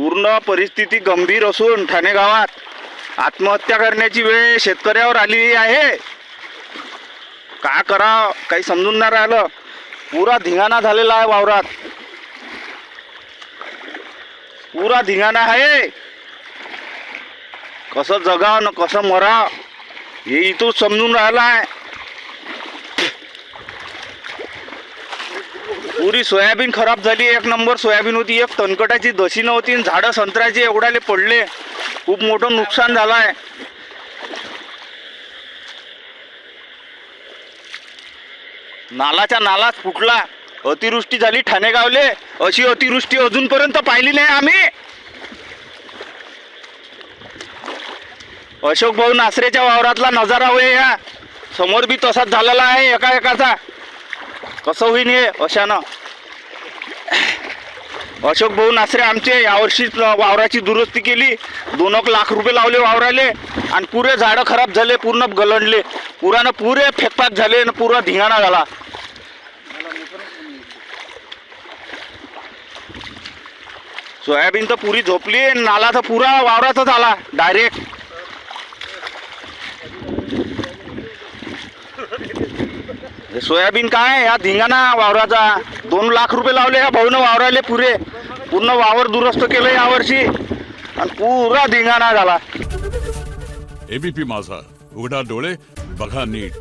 पूर्ण परिस्थिती गंभीर असून ठाणे गावात आत्महत्या करण्याची वेळ शेतकऱ्यावर आलेली आहे. का करा काही समजून नाही राहिलं. पुरा धिंगाणा झालेला आहे वावरात. पुरा धिंगाणा आहे. कसं जगाव न कसं मरा हे इथून समजून राहिलं आहे. पुरी सोयाबीन खराब झाली एक नंबर सोयाबीन होती एक तणकटाची दशी नव्हती झाडं संत्र्याचे एवढ्याले पडले. खूप मोठं नुकसान झालं आहे नालाच्या नालाच फुटला. अतिवृष्टी झाली ठाणे गावले अशी अतिवृष्टी अजूनपर्यंत पाहिली नाही आम्ही. अशोक भाऊ नासरेच्या वावरातला नजारा होय या. समोर बी तसाच झालेला आहे एका एकाचा. कसं होईन हे अशानं. अशोक भाऊ नासरे आमचे यावर्षीच वावराची दुरुस्ती केली. दोन एक लाख रुपये लावले वावराले. आणि पुरे झाडं खराब झाले पूर्ण गलंडले. पुरानं पुरे फेकपात झाले आणि पुरा धिंगाणा झाला. सोयाबीन तर पुरी झोपली नाला तर पुरा वावरातच आला डायरेक्ट हे सोयाबीन काय या धिंगाणा वावराचा. दोन लाख रुपये लावले या भाऊनं वावराले पुरे. पूर्ण वावर दुरुस्त केलं यावर्षी. आणि पुरा धिंगाणा झाला. एबीपी माझा. उघडा डोळे बघा नीट.